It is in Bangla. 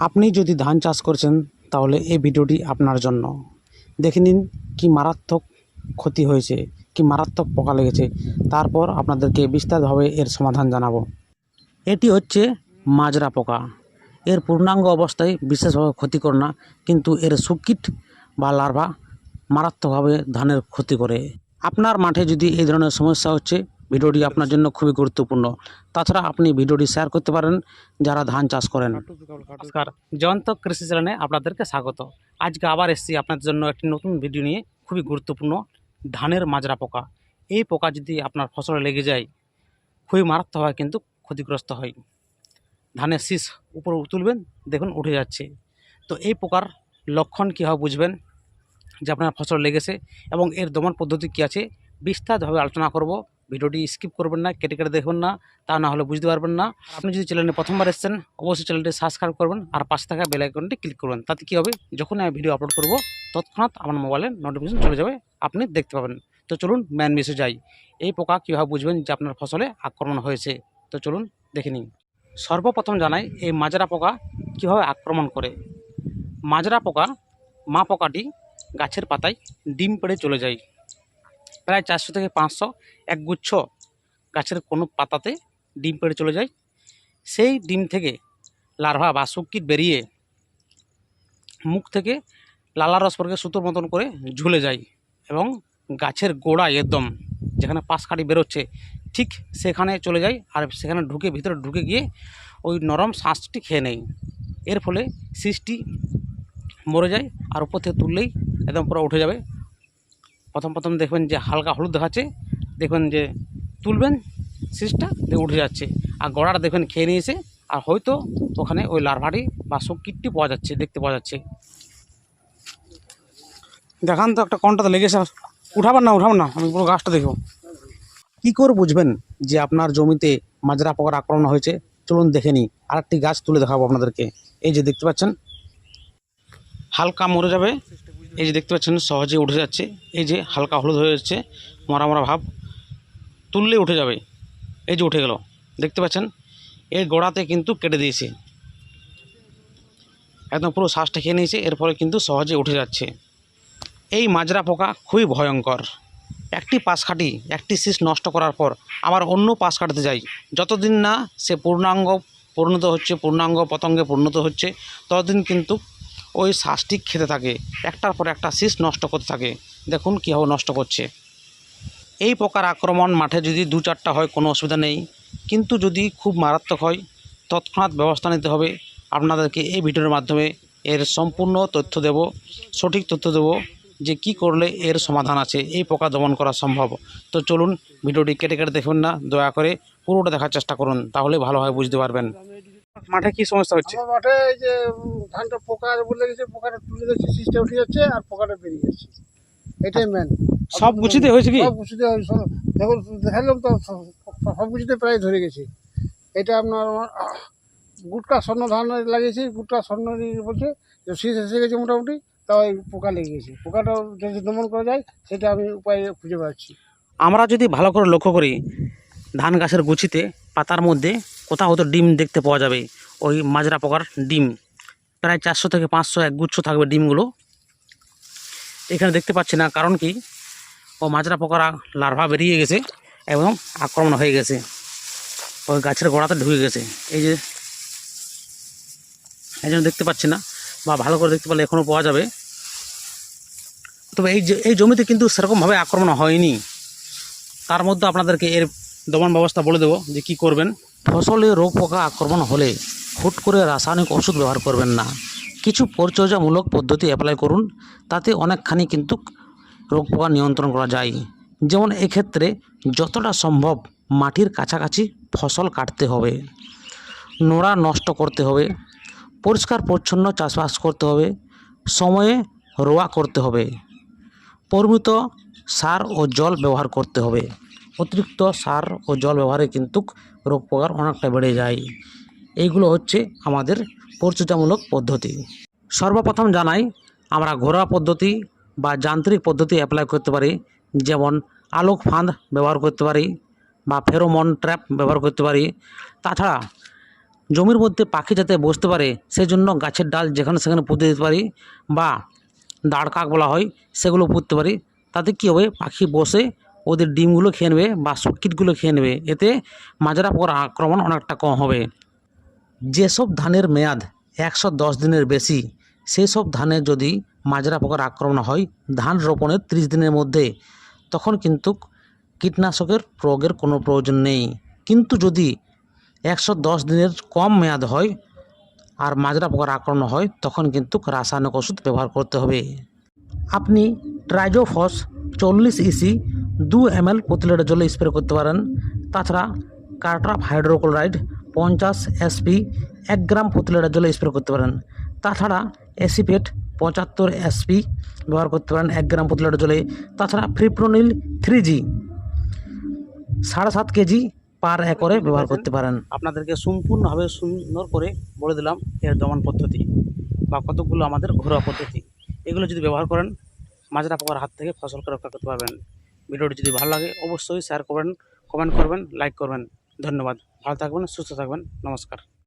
আপনি যদি ধান চাষ করছেন, তাহলে এই ভিডিওটি আপনার জন্য। দেখে নিন কি মারাত্মক ক্ষতি হয়েছে, কি মারাত্মক পোকা লেগেছে। তারপর আপনাদেরকে বিস্তারিতভাবে এর সমাধান জানাব। এটি হচ্ছে মাজরা পোকা। এর পূর্ণাঙ্গ অবস্থায় বিশেষভাবে ক্ষতি ক্ষতিকর না, কিন্তু এর সুকিট বা লার্ভা মারাত্মকভাবে ধানের ক্ষতি করে। আপনার মাঠে যদি এই ধরনের সমস্যা হচ্ছে ভিডিওটি আপনার জন্য খুবই গুরুত্বপূর্ণ। তাছাড়া আপনি ভিডিওটি শেয়ার করতে পারেন, যারা ধান চাষ করেন। নমস্কার, জয়ন্ত কৃষি চ্যানেলে আপনাদেরকে স্বাগত। আজকে আবার এসছি আপনাদের জন্য একটি নতুন ভিডিও নিয়ে, খুবই গুরুত্বপূর্ণ, ধানের মাজরা পোকা। এই পোকা যদি আপনার ফসলে লেগে যায়, খুবই মারাত্মক হয়, কিন্তু ক্ষতিগ্রস্ত হয়। ধানের শীষ উপরে তুলবেন, দেখুন উঠে যাচ্ছে। তো এই পোকার লক্ষণ কী কীভাবে বুঝবেন? যে আপনার ফসল লেগেছে এবং এর দমন পদ্ধতি কী আছে, বিস্তারিতভাবে আলোচনা করব। ভিডিওটি স্কিপ করবেন না, কেটে কেটে দেখবেন না, তা না হলে বুঝতে পারবেন না। আপনি যদি চ্যানেলে প্রথমবার এসেছেন, অবশ্যই চ্যানেলটি সাবস্ক্রাইব করবেন আর পাশে থাকা বেল আইকনটি ক্লিক করবেন। তাতে কী হবে? যখন আমি ভিডিও আপলোড করব, তৎক্ষণাৎ আমার মোবাইলে নোটিফিকেশন চলে যাবে, আপনি দেখতে পাবেন। তো চলুন ম্যান মেসে যাই। এই পোকা কীভাবে বুঝবেন যে আপনার ফসলে আক্রমণ হয়েছে? তো চলুন দেখে নিন সর্বপ্রথম জানাই, এই মাজরা পোকা কীভাবে আক্রমণ করে? মাজরা পোকা, মা পোকাটি গাছের পাতায় ডিম পেড়ে চলে যায়। প্রায় চারশো থেকে পাঁচশো একগুচ্ছ গাছের কোনো পাতাতে ডিম পেড়ে চলে যায়। সেই ডিম থেকে লার্ভা বা শুকিট বেরিয়ে মুখ থেকে লালা রস পরকে সুতোর মতন করে ঝুলে যায় এবং গাছের গোড়ায় একদম যেখানে পাশ কাটি বেরোচ্ছে, ঠিক সেখানে চলে যায় আর সেখানে ঢুকে, ভিতরে ঢুকে গিয়ে ওই নরম শ্বাসটি খেয়ে নেয়। এর ফলে সৃষ্টি মরে যায় আর উপর থেকে তুললেই একদম পুরো উঠে যাবে। প্রথম প্রথম দেখবেন যে হালকা হলুদ দেখাচ্ছে, দেখবেন যে তুলবেন শীষটা দিয়ে উঠে যাচ্ছে। আর গড়াটা দেখবেন খেয়ে নিয়েছে, আর হয়তো ওখানে ওই লার্ভাটি বা কিটটি পাওয়া যাচ্ছে, দেখতে পাওয়া যাচ্ছে। দেখান তো একটা কনটাতে লেগেছে উঠাবেন না উঠাবেন না, আমি পুরো গাছটা দেখব। কী করে বুঝবেন যে আপনার জমিতে মাজরা পোকার আক্রমণ হয়েছে? চলুন দেখে নিই, আরেকটি গাছ তুলে দেখাবো আপনাদেরকে। এই যে দেখতে পাচ্ছেন, হালকা মরে যাবে। এই যে দেখতে পাচ্ছেন সহজে উঠে যাচ্ছে। এই যে হালকা হলুদ হয়ে যাচ্ছে, মরা মরা ভাব। তুললে উঠে যাবে। এই যে উঠে গেল। দেখতে পাচ্ছেন, এর গোড়াতে কিন্তু কেটে দিয়েছে। একদম পুরো শ্বাসটা খেয়ে নিয়েছে, এর ফলে কিন্তু সহজে উঠে যাচ্ছে। এই মাজরা পোকা খুবই ভয়ঙ্কর। একটি পাশ কাটি, একটি শীষ নষ্ট করার পর আবার অন্য পাশ কাটতে যাই। যতদিন না সে পূর্ণাঙ্গ পরিণত হচ্ছে, পূর্ণাঙ্গ পতঙ্গে পরিণত হচ্ছে, ততদিন কিন্তু ওই শ্বাসটি খেতে থাকে। একটার পর একটা শীষ নষ্ট করতে থাকে। দেখুন কীভাবে নষ্ট করছে। এই প্রকার আক্রমণ মাঠে যদি দু চারটা হয়, কোনো অসুবিধা নেই। কিন্তু যদি খুব মারাত্মক হয়, তৎক্ষণাৎ ব্যবস্থা নিতে হবে। আপনাদেরকে এই ভিডিওর মাধ্যমে এর সম্পূর্ণ তথ্য দেব, সঠিক তথ্য দেব যে কি করলে এর সমাধান আছে। এই পোকা দমন করা সম্ভব। তো চলুন, ভিডিওটি কেটে কেটে দেখবেন না, দয়া করে পুরোটা দেখার চেষ্টা করুন, তাহলে ভালোভাবে বুঝতে পারবেন। মাঠে কি সমস্যা হচ্ছে? আমার মাঠে এই যে ধানটা পোকা বলে গেছে পোকাটা তুলে যাচ্ছে শীষটা উঠে যাচ্ছে আর পোকাটা বেরিয়ে যাচ্ছে। এটাই মেন সব গুছিতে হয়েছে কি? সব গুছিতে দেখুন দেখালাম তো সব- গুছিতে প্রায় ধরে গেছে। এটা আপনার গুটকা স্বর্ণ ধান লাগিয়েছি গুটকা স্বর্ণ বলছে যে শীষ এসে গেছে মোটামুটি তাও এই পোকা লেগে গেছে। পোকাটা যদি দমন করা যায় সেটা আমি উপায় খুঁজে পাচ্ছি। আমরা যদি ভালো করে লক্ষ্য করি ধান গাছের গুছিতে পাতার মধ্যে কোথাও হয়তো ডিম দেখতে পাওয়া যাবে। ওই মাজরা পোকার ডিম। প্রায় চারশো থেকে পাঁচশো একগুচ্ছ থাকবে ডিমগুলো। এখানে দেখতে পাচ্ছি না কারণ কি, ও মাজরা পোকার লার্ভা বেরিয়ে গেছে এবং আক্রমণ হয়ে গেছে। ওই গাছের গোড়াতে ঢুকে গেছে। এই যে, এই জন্য দেখতে পাচ্ছি না বা ভালো করে দেখতে পারলে এখনও পাওয়া যাবে। তবে এই এই জমিতে কিন্তু সেরকমভাবে আক্রমণ হয়নি। তার মধ্যে আপনাদেরকে এর দমন ব্যবস্থা বলে দেবো যে কী করবেন। ফসলে রোগ পোকা আক্রমণ হলে হুট করে রাসায়নিক ওষুধ ব্যবহার করবেন না। কিছু পরিচর্যামূলক পদ্ধতি অ্যাপ্লাই করুন, তাতে অনেকখানি কিন্তু রোগ পোকা নিয়ন্ত্রণ করা যায়। যেমন এক্ষেত্রে যতটা সম্ভব মাটির কাছাকাছি ফসল কাটতে হবে। নোড়া নষ্ট করতে হবে, পরিষ্কার পরিচ্ছন্ন চাষবাস করতে হবে, সময়ে রোয়া করতে হবে, পরিমিত সার ও জল ব্যবহার করতে হবে। অতিরিক্ত সার ও জল ব্যবহারে কিন্তু রোগ পোকার অনেকটা বেড়ে যায়। এইগুলো হচ্ছে আমাদের পরিচর্যামূলক পদ্ধতি। সর্বপ্রথম জানাই, আমরা ঘরোয়া পদ্ধতি বা যান্ত্রিক পদ্ধতি অ্যাপ্লাই করতে পারি। যেমন আলোক ফাঁদ ব্যবহার করতে পারি বা ফেরোমন ট্র্যাপ ব্যবহার করতে পারি। তাছাড়া জমির মধ্যে পাখি যাতে বসতে পারে সেই জন্য গাছের ডাল যেখানে সেখানে পুঁতে দিতে পারি বা দাঁড় কাক বলা হয়, সেগুলো পুঁততে পারি। তাতে কী হবে? পাখি বসে ওদের ডিমগুলো খেয়ে নেবে বা শটকিটগুলো খেয়ে নেবে। এতে মাজরা পোকার আক্রমণ অনেকটা কম হবে। যেসব ধানের মেয়াদ একশো দশ দিনের বেশি সেই সব ধানে যদি মাজরা পোকার আক্রমণ হয়, ধান রোপণের ত্রিশ দিনের মধ্যে, তখন কিন্তু কীটনাশকের প্রয়োগের কোনো প্রয়োজন নেই। কিন্তু যদি একশো দশ দিনের কম মেয়াদ হয় আর মাজরা পোকার আক্রমণ হয়, তখন কিন্তু রাসায়নিক ওষুধ ব্যবহার করতে হবে। আপনি ট্রাইজোফস চল্লিশ ইসি দু এম এল প্রতি লিটার জলে স্প্রে করতে পারেন। তাছাড়া কার্ট্রাফ হাইড্রোক্লোরাইড পঞ্চাশ এসপি এক গ্রাম প্রতি লিটার জলে স্প্রে করতে পারেন। তাছাড়া অ্যাসিপেট পঁচাত্তর এসপি ব্যবহার করতে পারেন এক গ্রাম প্রতি লিটার জলে। তাছাড়া ফ্রিপ্রোনিল থ্রি জি সাড়ে সাত কেজি পার একরে ব্যবহার করতে পারেন। আপনাদেরকে সম্পূর্ণভাবে সুন্দর করে বলে দিলাম এর দমন পদ্ধতি বা কতগুলো আমাদের ঘরোয়া পদ্ধতি। এগুলো যদি ব্যবহার করেন মাজরা পোকার হাত থেকে ফসলকে রক্ষা করতে পারবেন। ভিডিওটি যদি ভালো লাগে, অবশ্যই শেয়ার করবেন কমেন্ট করবেন লাইক করবেন। ধন্যবাদ। ভালো থাকবেন, সুস্থ থাকবেন। নমস্কার।